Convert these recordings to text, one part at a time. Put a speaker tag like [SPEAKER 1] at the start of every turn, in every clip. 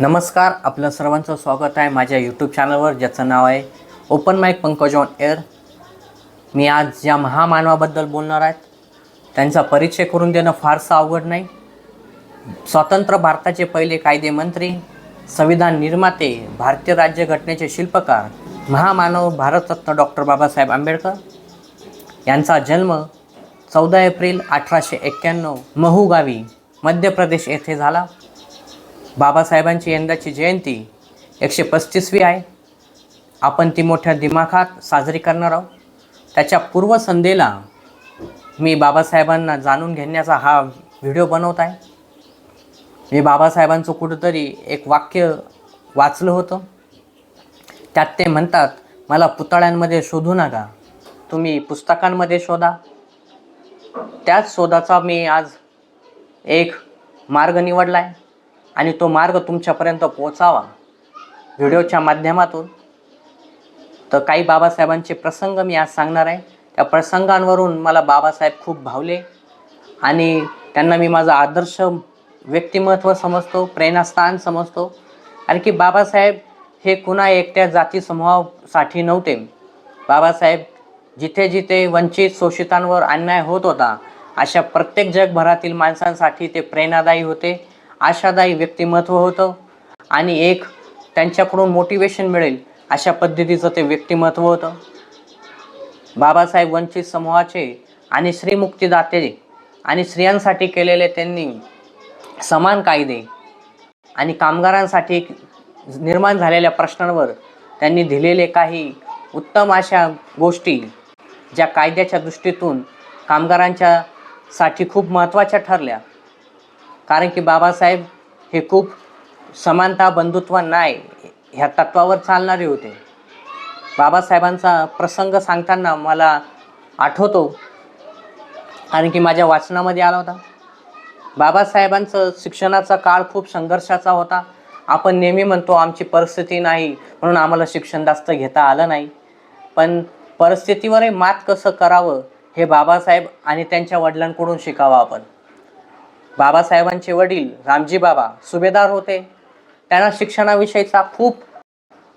[SPEAKER 1] नमस्कार आपलं सर्वांचं स्वागत आहे माझ्या यूट्यूब चॅनलवर ज्याचं नाव आहे open mic Pankaj on air मी आज ज्या महामानवाबद्दल बोलणार आहेत त्यांचा परिचय करून देणं फारसं अवघड नाही. स्वतंत्र भारताचे पहिले कायदेमंत्री संविधान निर्माते भारतीय राज्यघटनेचे शिल्पकार महामानव भारतरत्न डॉक्टर बाबासाहेब आंबेडकर. यांचा जन्म चौदा एप्रिल अठराशे एक्क्याण्णव महू गावी मध्य प्रदेश येथे झाला. बाबासाहेबांची यंदाची जयंती एकशे पस्तीसवी आहे. आपण ती मोठ्या दिमाखात साजरी करणार आहोत. त्याच्या पूर्वसंध्येला मी बाबासाहेबांना जाणून घेण्याचा हा व्हिडिओ बनवत आहे. मी बाबासाहेबांचं कुठंतरी एक वाक्य वाचलं होतं. त्यात ते म्हणतात मला पुतळ्यांमध्ये शोधू नका. तुम्ही पुस्तकांमध्ये शोधा. त्याच शोधाचा मी आज एक मार्ग निवडला आहे आणि तो मार्ग तुमच्यापर्यंत पोचावा व्हिडिओच्या माध्यमातून. तर काही बाबासाहेबांचे प्रसंग मी आज सांगणार आहे. त्या प्रसंगांवरून मला बाबासाहेब खूप भावले. आणि त्यांना मी माझं आदर्श व्यक्तिमत्व समजतो प्रेरणास्थान समजतो. कारण की बाबासाहेब हे कुणा एकट्या जाती समूहासाठी नव्हते. बाबासाहेब जिथे जिथे वंचित शोषितांवर अन्याय होत होता अशा प्रत्येक जगभरातील माणसांसाठी ते प्रेरणादायी होते. आशादायी व्यक्तिमत्व होतं आणि एक त्यांच्याकडून मोटिवेशन मिळेल अशा पद्धतीचं ते व्यक्तिमत्व होतं. बाबासाहेब वंचित समूहाचे आणि श्रीमुक्तीदाते आणि स्त्रियांसाठी केलेले त्यांनी समान कायदे आणि कामगारांसाठी निर्माण झालेल्या प्रश्नांवर त्यांनी दिलेले काही उत्तम अशा गोष्टी ज्या कायद्याच्या दृष्टीतून कामगारांच्या साठी खूप महत्त्वाच्या ठरल्या. कारण की बाबासाहेब हे खूप समानता बंधुत्व नाही ह्या तत्वावर चालणारे होते. बाबासाहेबांचा प्रसंग सांगताना मला आठवतो. कारण की माझ्या वाचनामध्ये आला होता. बाबासाहेबांचं शिक्षणाचा काळ खूप संघर्षाचा होता. आपण नेहमी म्हणतो आमची परिस्थिती नाही म्हणून आम्हाला शिक्षण जास्त घेता आलं नाही. पण परिस्थितीवरही मात कसं करावं हे बाबासाहेब आणि त्यांच्या वडिलांकडून शिकावं आपण. बाबासाहेबांचे वडील रामजी बाबा सुभेदार होते. त्यांना शिक्षणाविषयीचा खूप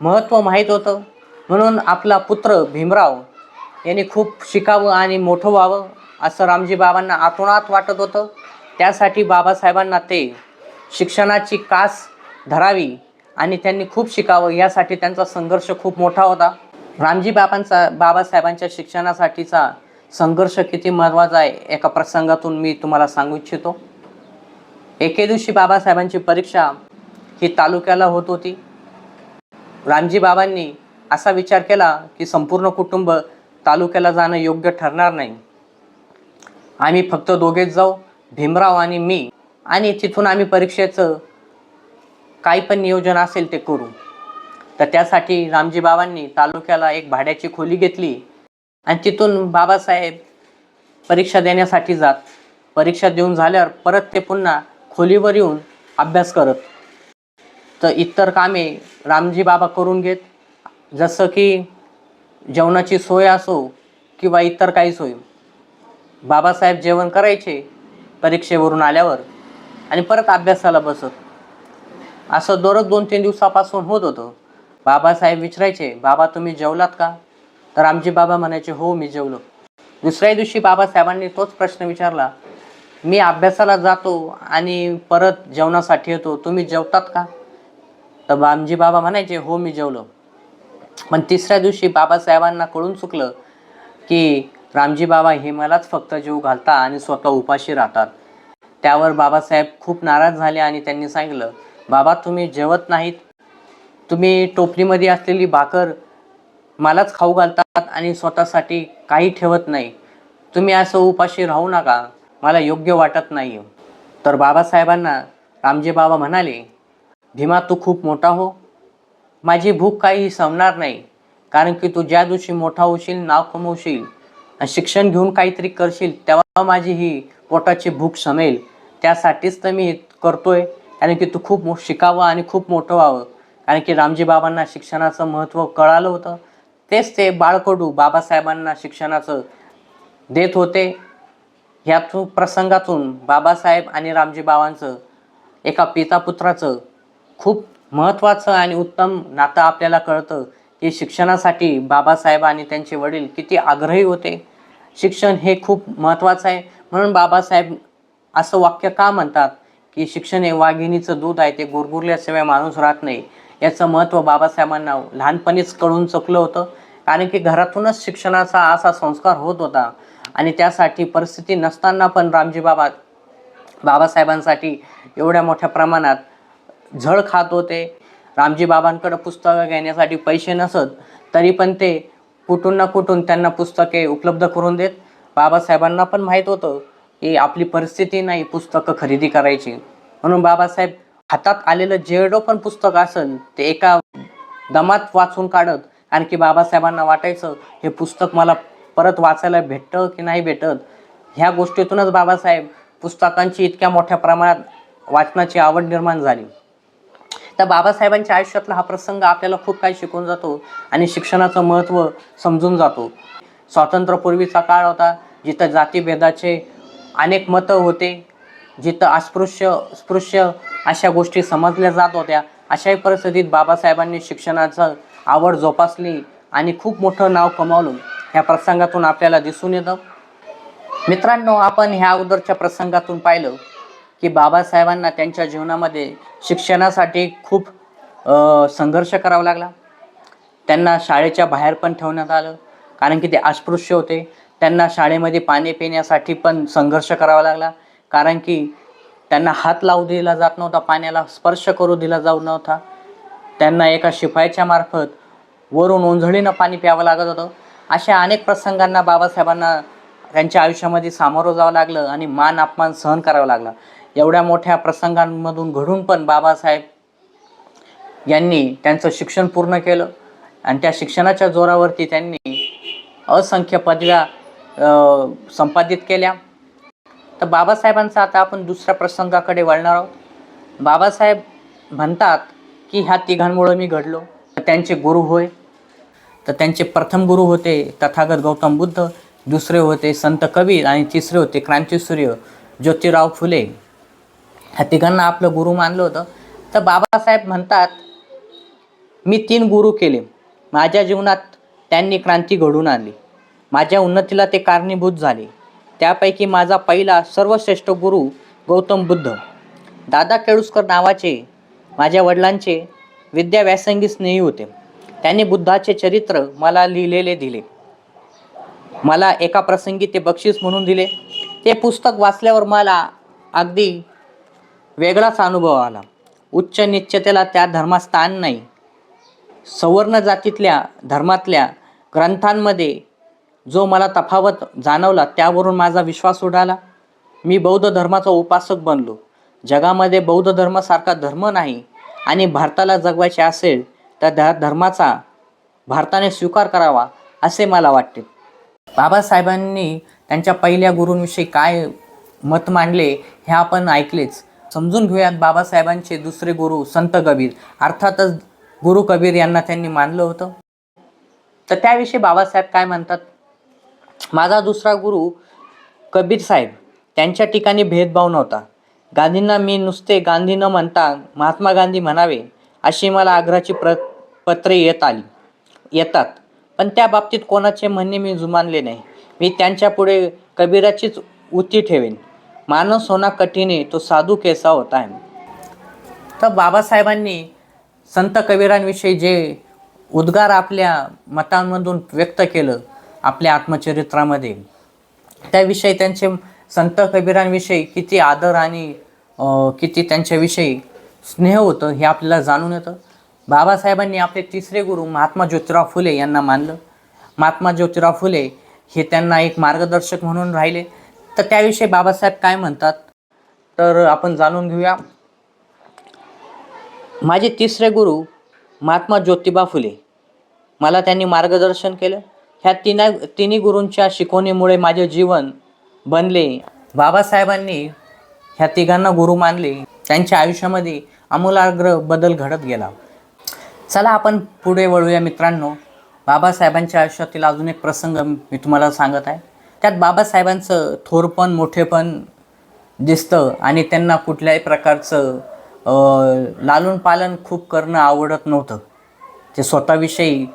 [SPEAKER 1] महत्त्व माहीत होतं. म्हणून आपला पुत्र भीमराव यांनी खूप शिकावं आणि मोठं व्हावं असं रामजी बाबांना आतोनात वाटत होतं. त्यासाठी बाबासाहेबांना ते शिक्षणाची कास धरावी आणि त्यांनी खूप शिकावं यासाठी त्यांचा संघर्ष खूप मोठा होता. रामजी बाबांचा बाबासाहेबांच्या शिक्षणासाठीचा संघर्ष किती महत्त्वाचा आहे एका प्रसंगातून मी तुम्हाला सांगू इच्छितो. एके दिवशी बाबासाहेबांची परीक्षा ही तालुक्याला होत होती. रामजी बाबांनी असा विचार केला की संपूर्ण कुटुंब तालुक्याला जाणं योग्य ठरणार नाही. आम्ही फक्त दोघेच जाऊ भीमराव आणि मी आणि तिथून आम्ही परीक्षेचं काही पण नियोजन असेल ते करू. तर त्यासाठी रामजी बाबांनी तालुक्याला एक भाड्याची खोली घेतली आणि तिथून बाबासाहेब परीक्षा देण्यासाठी जात. परीक्षा देऊन झाल्यावर परत ते पुन्हा खोलीवर येऊन अभ्यास करत. तर इतर कामे रामजी बाबा करून घेत. जसं की जेवणाची सोय असो किंवा इतर काही सोय बाबासाहेब जेवण करायचे परीक्षेवरून आल्यावर आणि परत अभ्यासाला बसत. असं दररोज दोन तीन दिवसापासून होत होतं. बाबासाहेब विचारायचे बाबा तुम्ही जेवलात का? तर आमचे बाबा म्हणायचे हो मी जेवलो. दुसऱ्या दिवशी बाबासाहेबांनी तोच प्रश्न विचारला मी अभ्यासाला जातो आणि परत जेवणासाठी येतो. तुम्ही जेवतात का? तर आमजी बाबा म्हणायचे हो मी जेवलो. पण तिसऱ्या दिवशी बाबासाहेबांना कळून चुकलं की रामजी बाबा हे मलाच फक्त जीव घालता आणि स्वतः उपाशी राहतात. त्यावर बाबासाहेब खूप नाराज झाले आणि त्यांनी सांगितलं बाबा तुम्ही जेवत नाहीत. तुम्ही टोपलीमध्ये असलेली भाकर मलाच खाऊ घालतात आणि स्वतःसाठी काही ठेवत नाही. तुम्ही असं उपाशी राहू नका. मला योग्य वाटत नाही तर बाबासाहेबांना रामजी बाबा म्हणाले भीमा तू खूप मोठा हो. माझी भूक काही संपणार नाही कारण की तू ज्या दिवशी मोठा होशील नाव कमवशील आणि शिक्षण घेऊन काहीतरी करशील तेव्हा माझी ही पोटाची भूक समेल. त्यासाठीच तर मी करतोय कारण की तू खूप मो शिकावं आणि खूप मोठं व्हावं. कारण की रामजी बाबांना शिक्षणाचं महत्त्व कळालं होतं. तेच ते बाळकडू बाबासाहेबांना शिक्षणाचं देत होते. ह्या प्रसंगातून बाबासाहेब आणि रामजी बाबांचं एका पिता पुत्राचं खूप महत्त्वाचं आणि उत्तम नातं आपल्याला कळतं की शिक्षणासाठी बाबासाहेब आणि त्यांचे वडील किती आग्रही होते. शिक्षण हे खूप महत्त्वाचं आहे. म्हणून बाबासाहेब असं वाक्य का म्हणतात की शिक्षण हे वाघिणीचं दूध आहे ते गुरगुरल्याशिवाय माणूस राहत नाही. याचं महत्त्व बाबासाहेबांना लहानपणीच कळून चुकलं होतं. कारण की घरातूनच शिक्षणाचा असा संस्कार होत होता. आणि त्यासाठी परिस्थिती नसताना पण रामजी बाबा बाबासाहेबांसाठी एवढ्या मोठ्या प्रमाणात झळ खात होते. रामजी बाबांकडे पुस्तकं घेण्यासाठी पैसे नसत तरी पण ते कुठून ना कुठून त्यांना पुस्तके उपलब्ध करून देत. बाबासाहेबांना पण माहीत होतं की आपली परिस्थिती नाही पुस्तकं खरेदी करायची. म्हणून बाबासाहेब हातात आलेलं जेवढं पण पुस्तक असेल ते एका दमात वाचून काढत कारण की बाबासाहेबांना वाटायचं हे पुस्तक मला परत वाचायला भेटतं की नाही भेटत ह्या गोष्टीतूनच बाबासाहेब पुस्तकांची इतक्या मोठ्या प्रमाणात वाचनाची आवड निर्माण झाली. तर बाबासाहेबांच्या आयुष्यातला हा प्रसंग आपल्याला खूप काही शिकून जातो आणि शिक्षणाचं महत्त्व समजून जातो. स्वातंत्र्यपूर्वीचा काळ होता जिथं जातीभेदाचे अनेक मतं होते जिथं अस्पृश्य स्पृश्य अशा गोष्टी समजल्या जात होत्या. अशाही परिस्थितीत बाबासाहेबांनी शिक्षणाचं आवड जोपासली आणि खूप मोठं नाव कमावलं. ह्या प्रसंगातून आपल्याला दिसून येतं. मित्रांनो आपण ह्या अगोदरच्या प्रसंगातून पाहिलं की बाबासाहेबांना त्यांच्या जीवनामध्ये शिक्षणासाठी खूप संघर्ष करावा लागला. त्यांना शाळेच्या बाहेर पण ठेवण्यात आलं. कारण की ते अस्पृश्य होते. त्यांना शाळेमध्ये पाणी पिण्यासाठी पण संघर्ष करावा लागला. कारण की त्यांना हात लावू दिला जात नव्हता पाण्याला स्पर्श करू दिला जाऊ नव्हता. त्यांना एका शिपायाच्या मार्फत वरून ओंझळीनं पाणी प्यावं लागत होतं. अशा अनेक प्रसंगांना बाबासाहेबांना त्यांच्या आयुष्यामध्ये सामोरं जावं लागलं आणि मान अपमान सहन करावा लागला. एवढ्या मोठ्या प्रसंगांमधून घडून पण बाबासाहेब यांनी त्यांचं शिक्षण पूर्ण केलं आणि त्या शिक्षणाच्या जोरावरती त्यांनी असंख्य पदव्या संपादित केल्या. तर बाबासाहेबांचा आता आपण दुसऱ्या प्रसंगाकडे वळणार आहोत. बाबासाहेब म्हणतात की ह्या तिघांमुळं मी घडलो. तर त्यांचे गुरु होय. तर त्यांचे प्रथम गुरु होते तथागत गौतम बुद्ध दुसरे होते संत कबीर आणि तिसरे होते क्रांतीसूर्य ज्योतिराव फुले. ह्या तिघांना आपलं गुरु मानलं होतं. तर बाबासाहेब म्हणतात मी तीन गुरु केले. माझ्या जीवनात त्यांनी क्रांती घडून आणली. माझ्या उन्नतीला ते कारणीभूत झाले. त्यापैकी माझा पहिला सर्वश्रेष्ठ गुरु गौतम बुद्ध. दादा केळुसकर नावाचे माझ्या वडिलांचे विद्याव्यासंगी स्नेही होते. त्यांनी बुद्धाचे चरित्र मला लिहिलेले दिले. मला एका प्रसंगी ते बक्षीस म्हणून दिले. ते पुस्तक वाचल्यावर मला अगदी वेगळाच अनुभव आला. उच्च निश्चतेला त्या धर्मात स्थान नाही. सवर्ण जातीतल्या धर्मातल्या ग्रंथांमध्ये जो मला तफावत जाणवला त्यावरून माझा विश्वास उडाला. मी बौद्ध धर्माचा उपासक बनलो. जगामध्ये बौद्ध धर्मासारखा धर्म नाही आणि भारताला जगवायचे असेल त्या धर्माचा भारताने स्वीकार करावा असे मला वाटते. बाबासाहेबांनी त्यांच्या पहिल्या गुरूंविषयी काय मत मांडले हे आपण ऐकलेच. समजून घेऊयात बाबासाहेबांचे दुसरे गुरु संत कबीर. अर्थातच गुरु कबीर यांना त्यांनी मानलं होतं. तर त्याविषयी बाबासाहेब काय म्हणतात? माझा दुसरा गुरु कबीर साहेब. त्यांच्या ठिकाणी भेदभाव नव्हता. गांधींना मी नुसते गांधी न म्हणता महात्मा गांधी म्हणावे अशी मला आग्रहाची प्र पत्रे येत आली. येतात. पण त्या बाबतीत कोणाचे म्हणणे मी जुमानले नाही. मी त्यांच्यापुढे कबीराचीच उती ठेवेन. माणूस होणा कठीणे तो साधू केसा होता आहे तर बाबासाहेबांनी संत कबीरांविषयी जे उद्गार आपल्या मतांमधून व्यक्त केलं आपल्या आत्मचरित्रामध्ये त्याविषयी त्यांचे संत कबीरांविषयी किती आदर आणि किती त्यांच्याविषयी स्नेह होतं हे आपल्याला जाणून येतं. बाबासाहेबांनी आपले तिसरे गुरु महात्मा ज्योतिराव फुले यांना मानलं. महात्मा ज्योतिराव फुले हे त्यांना एक मार्गदर्शक म्हणून राहिले. तर त्याविषयी बाबासाहेब काय म्हणतात? तर आपण जाणून घेऊया. माझे तिसरे गुरु महात्मा ज्योतिबा फुले. मला त्यांनी मार्गदर्शन केलं. ह्या तिना तिन्ही गुरूंच्या शिकवणीमुळे माझे जीवन बनले. बाबासाहेबांनी ह्या तिघांना गुरु मानले. त्यांच्या आयुष्यामध्ये आमूलाग्र बदल घडत गेला. चला आपण पुढे वळूया मित्रांनो. बाबासाहेबांच्या आयुष्यातील अजून एक प्रसंग मी तुम्हाला सांगत आहे. त्यात बाबासाहेबांचं थोरपण मोठेपण दिसतं आणि त्यांना कुठल्याही प्रकारचं लालून पालन खूप करणं आवडत नव्हतं. ते स्वतःविषयी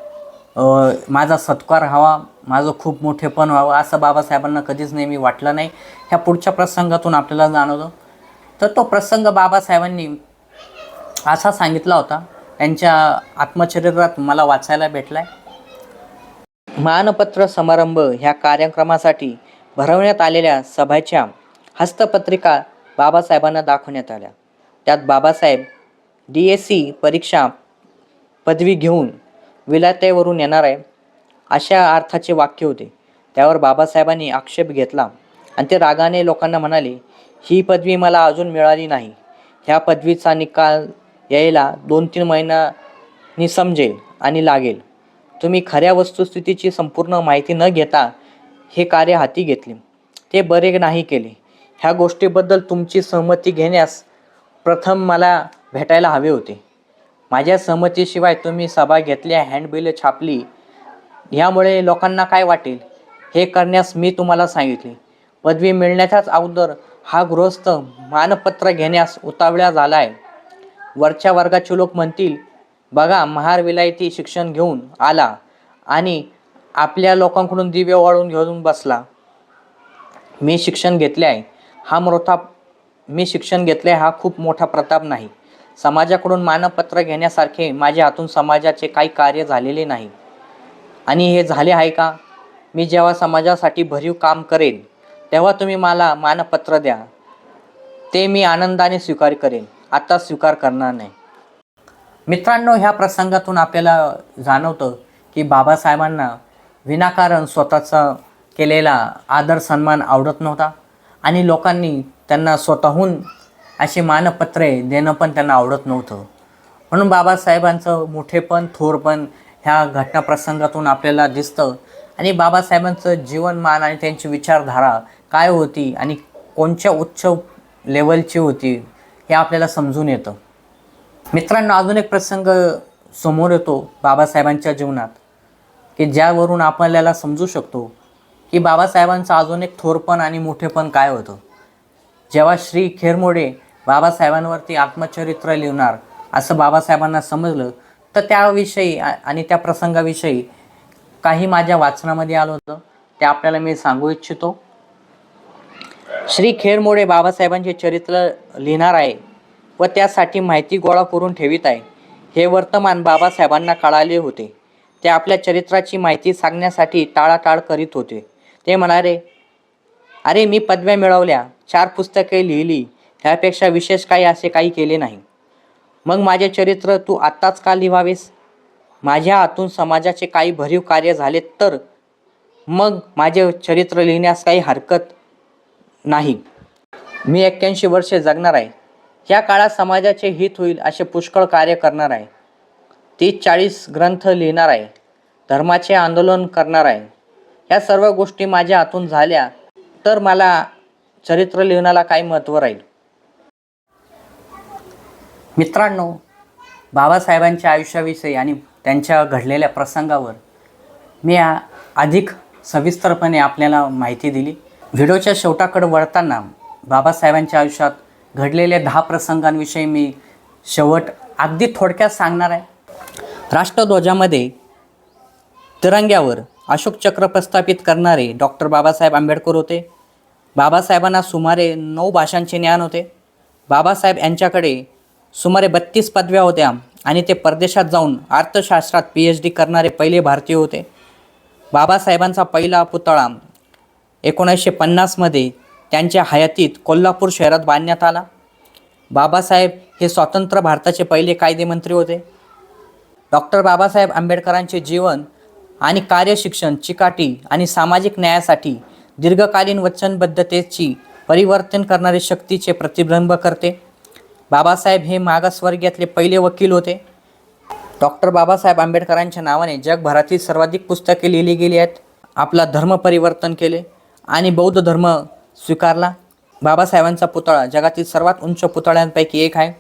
[SPEAKER 1] माझा सत्कार व्हावा माझं खूप मोठेपण व्हावं असं बाबासाहेबांना कधीच नेहमी वाटलं नाही. ह्या पुढच्या प्रसंगातून आपल्याला जाणवलं तर तो प्रसंग बाबासाहेबांनी असा सांगितला होता त्यांच्या आत्मचरित्रात मला वाचायला भेटला आहे मानपत्र समारंभ ह्या कार्यक्रमासाठी भरवण्यात आलेल्या सभेच्या हस्तपत्रिका बाबासाहेबांना दाखवण्यात आल्या. त्यात बाबासाहेब डी एस सी परीक्षा पदवी घेऊन विलातेवरून येणार आहे अशा अर्थाचे वाक्य होते. त्यावर बाबासाहेबांनी आक्षेप घेतला आणि ते रागाने लोकांना म्हणाले ही पदवी मला अजून मिळाली नाही. ह्या पदवीचा निकाल यायला दोन तीन महिन्यांनी समजेल आणि लागेल. तुम्ही खऱ्या वस्तुस्थितीची संपूर्ण माहिती न घेता हे कार्य हाती घेतले. ते बरे नाही केले. ह्या गोष्टीबद्दल तुमची सहमती घेण्यास प्रथम मला भेटायला हवे होते. माझ्या सहमतीशिवाय तुम्ही सभा घेतल्या हँडबिल छापली ह्यामुळे लोकांना काय वाटेल? हे करण्यास मी तुम्हाला सांगितले. पदवी मिळण्याच्याच अगोदर हा गृहस्थ मानपत्र घेण्यास उतावळा झाला आहे वरच्या वर्गाचे लोक म्हणतील बघा महाविलायती शिक्षण घेऊन आला आणि आपल्या लोकांकडून दिवे वाळून घेऊन बसला. मी शिक्षण घेतले आहे हा मोठा मी शिक्षण घेतले हा खूप मोठा प्रताप नाही. समाजाकडून मानपत्र घेण्यासारखे माझ्या हातून समाजाचे काही कार्य झालेले नाही. आणि हे झाले आहे का? मी जेव्हा समाजासाठी भरीव काम करेन तेव्हा तुम्ही मला मानपत्र द्या. ते मी आनंदाने स्वीकार करेन. आता स्वीकार करणार नाही. मित्रांनो ह्या प्रसंगातून आपल्याला जाणवतं की बाबासाहेबांना विनाकारण स्वतःचा केलेला आदर सन्मान आवडत नव्हता आणि लोकांनी त्यांना स्वतःहून अशी मानपत्रे देणं पण त्यांना आवडत नव्हतं. म्हणून बाबासाहेबांचं मोठेपण थोरपण ह्या घटना प्रसंगातून आपल्याला दिसतं आणि बाबासाहेबांचं जीवनमान आणि त्यांची विचारधारा काय होती आणि कोणत्या उच्च लेवलची होती हे आपल्याला समजून येतं. मित्रांनो अजून एक प्रसंग समोर येतो बाबासाहेबांच्या जीवनात की ज्यावरून आपल्याला समजू शकतो की बाबासाहेबांचं अजून एक थोरपण आणि मोठेपण काय होतं. जेव्हा श्री खेरमोडे बाबासाहेबांवरती आत्मचरित्र लिहिणार असं बाबासाहेबांना समजलं तर त्याविषयी आणि त्या प्रसंगाविषयी काही माझ्या वाचनामध्ये आलं होतं ते आपल्याला मी सांगू इच्छितो. श्री खेरमोडे बाबासाहेबांचे चरित्र लिहिणार आहे व त्यासाठी माहिती गोळा करून ठेवित आहे. हे वर्तमान बाबासाहेबांना कळाले होते. ते आपल्या चरित्राची माहिती सांगण्यासाठी टाळाटाळ करीत होते. ते म्हणाले अरे मी पदव्या मिळवल्या चार पुस्तके लिहिली ह्यापेक्षा विशेष काही असे काही केले नाही. मग माझे चरित्र तू आत्ताच का लिहावेस? माझ्या हातून समाजाचे काही भरीव कार्य झाले तर? मग माझे चरित्र लिहिण्यास काही हरकत नाही. मी एक्क्याऐंशी वर्षे जगणार आहे. या काळात समाजाचे हित होईल असे पुष्कळ कार्य करणार आहे. तीस चाळीस ग्रंथ लिहिणार आहे. धर्माचे आंदोलन करणार आहे. या सर्व गोष्टी माझ्या हातून झाल्या तर मला चरित्र लिहिण्याला काय महत्त्व राहील. मित्रांनो बाबासाहेबांच्या आयुष्याविषयी आणि त्यांच्या घडलेल्या प्रसंगावर मी अधिक सविस्तरपणे आपल्याला माहिती दिली. व्हिडिओच्या शेवटाकडे वळताना बाबासाहेबांच्या आयुष्यात घडलेल्या दहा प्रसंगांविषयी मी शेवट अगदी थोडक्यात सांगणार आहे. राष्ट्रध्वजामध्ये तिरंग्यावर अशोक चक्र प्रस्थापित करणारे डॉक्टर बाबासाहेब आंबेडकर होते. बाबासाहेबांना सुमारे नऊ भाषांचे ज्ञान होते. बाबासाहेब यांच्याकडे सुमारे बत्तीस पदव्या होत्या आणि ते परदेशात जाऊन अर्थशास्त्रात पी एच डी करणारे पहिले भारतीय होते. बाबासाहेबांचा पहिला पुतळा एकोणीसशे पन्नासमध्ये त्यांच्या हयातीत कोल्हापूर शहरात बांधण्यात आला. बाबासाहेब हे स्वतंत्र भारताचे पहिले कायदेमंत्री होते. डॉक्टर बाबासाहेब आंबेडकरांचे जीवन आणि कार्यशिक्षण चिकाटी आणि सामाजिक न्यायासाठी दीर्घकालीन वचनबद्धतेची परिवर्तन करणारी शक्तीचे प्रतिबिंब करते. बाबासाहेब हे मागासवर्गीयातले पहिले वकील होते. डॉक्टर बाबासाहेब आंबेडकरांच्या नावाने जगभरातील सर्वाधिक पुस्तके लिहिली गेली आहेत. आपला धर्म परिवर्तन केले. आणि बौद्ध धर्म स्वीकारला. बाबासाहेबांचा पुतळा जगातील सर्वात उंच पुतळ्यांपैकी एक आहे.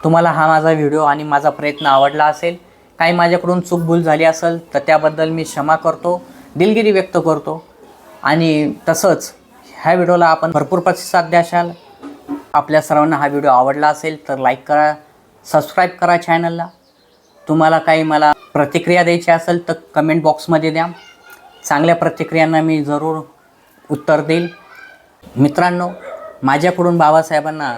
[SPEAKER 1] तुम्हाला हा माझा व्हिडिओ आणि माझा प्रयत्न आवडला असेल काही माझ्याकडून चूकभूल झाली असेल तर त्याबद्दल मी क्षमा करतो दिलगिरी व्यक्त करतो. आणि तसंच ह्या व्हिडिओला आपण भरपूर प्रतिसाद द्याशाल. आपल्या सर्वांना हा व्हिडिओ आवडला असेल तर लाईक करा सबस्क्राईब करा चॅनलला तुम्हाला काही मला प्रतिक्रिया द्यायची असेल तर कमेंट बॉक्समध्ये द्या. चांगल्या प्रतिक्रियांना मी जरूर उत्तर देईल. मित्रांनो माझ्याकडून बाबासाहेबांना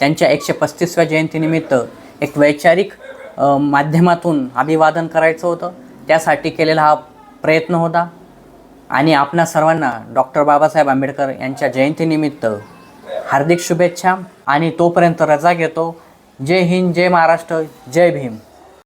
[SPEAKER 1] त्यांच्या एकशे पस्तीसव्या जयंतीनिमित्त एक वैचारिक माध्यमातून अभिवादन करायचं होतं. त्यासाठी केलेला हा प्रयत्न होता. आणि आपणा सर्वांना डॉक्टर बाबासाहेब आंबेडकर यांच्या जयंतीनिमित्त हार्दिक शुभेच्छा. आणि तोपर्यंत रजा घेतो. जय हिंद जय महाराष्ट्र जय भीम.